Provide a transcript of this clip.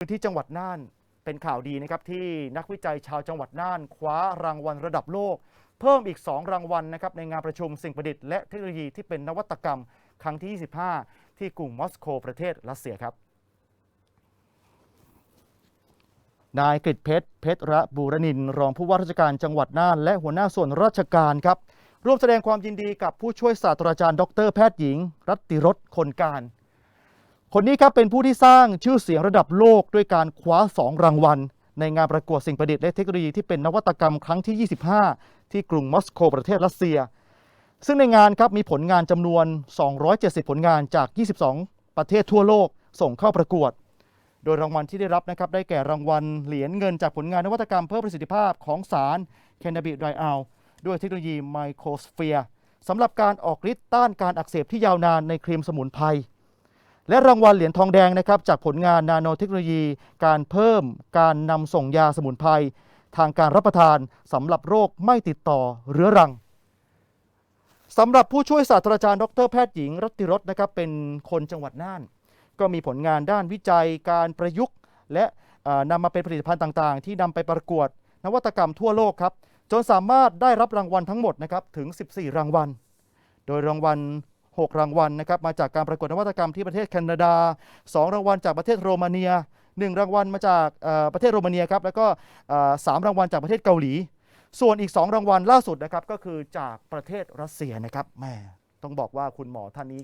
พื้นที่จังหวัดน่านเป็นข่าวดีนะครับที่นักวิจัยชาวจังหวัดน่าน คว้ารางวัลระดับโลก เพิ่มอีก 2 รางวัลนะครับในงานประชุมสิ่งประดิษฐ์และเทคโนโลยีที่เป็นนวัตกรรมครั้งที่ 25 ที่กรุงมอสโกประเทศรัสเซียครับ นายกฤษเพชรเพชรระบูรนินทร์รองผู้ว่าราชการจังหวัดน่าน และหัวหน้าส่วนราชการครับร่วมแสดงความยินดีกับผู้ช่วยศาสตราจารย์ ดรแพทย์หญิง รัตติรสคนการ คนนี้ครับเป็นผู้ที่สร้างชื่อเสียงระดับโลกด้วยการคว้า 2 รางวัล ในงานประกวดสิ่งประดิษฐ์และเทคโนโลยีที่เป็นนวัตกรรมครั้งที่ 25 ที่กรุงมอสโกประเทศรัสเซีย ซึ่งในงานครับมีผลงานจำนวน 270 ผลงานจาก 22 ประเทศทั่วโลกส่งเข้าประกวด โดยรางวัลที่ได้รับนะครับได้แก่รางวัลเหรียญเงินจากผลงานนวัตกรรมเพิ่มประสิทธิภาพของสารแคนาบิไดอัลด้วยเทคโนโลยีไมโครสเฟียร์สำหรับการออกฤทธิ์ต้านการอักเสบที่ยาวนานในครีมสมุนไพร และรางวัลเหรียญทองแดงนะครับจากผลงานนาโนเทคโนโลยี การเพิ่มการนำส่งยาสมุนไพรทางการรับประทานสำหรับโรคไม่ติดต่อเรื้อรังสำหรับผู้ช่วยศาสตราจารย์ดรแพทย์หญิงรัติรสนะครับเป็นคนจังหวัดน่าน ก็มีผลงานด้านวิจัยการประยุกต์ และนำมาเป็นผลิตภัณฑ์ต่างๆ ที่นำไปประกวด นวัตกรรมทั่วโลกครับจนสามารถได้รับรางวัลทั้งหมดนะครับถึง 14 รางวัล โดยรางวัล 6 รางวัลนะครับมาจากการประกวดนวัตกรรมที่ประเทศแคนาดา 2 รางวัลจากประเทศโรมาเนีย 1 รางวัลมาจากประเทศโรมาเนียครับแล้วก็สามรางวัลจากประเทศเกาหลี ส่วนอีก 2 รางวัลล่าสุดนะครับก็คือจากประเทศรัสเซียนะครับแม่ต้องบอกว่าคุณหมอท่านนี้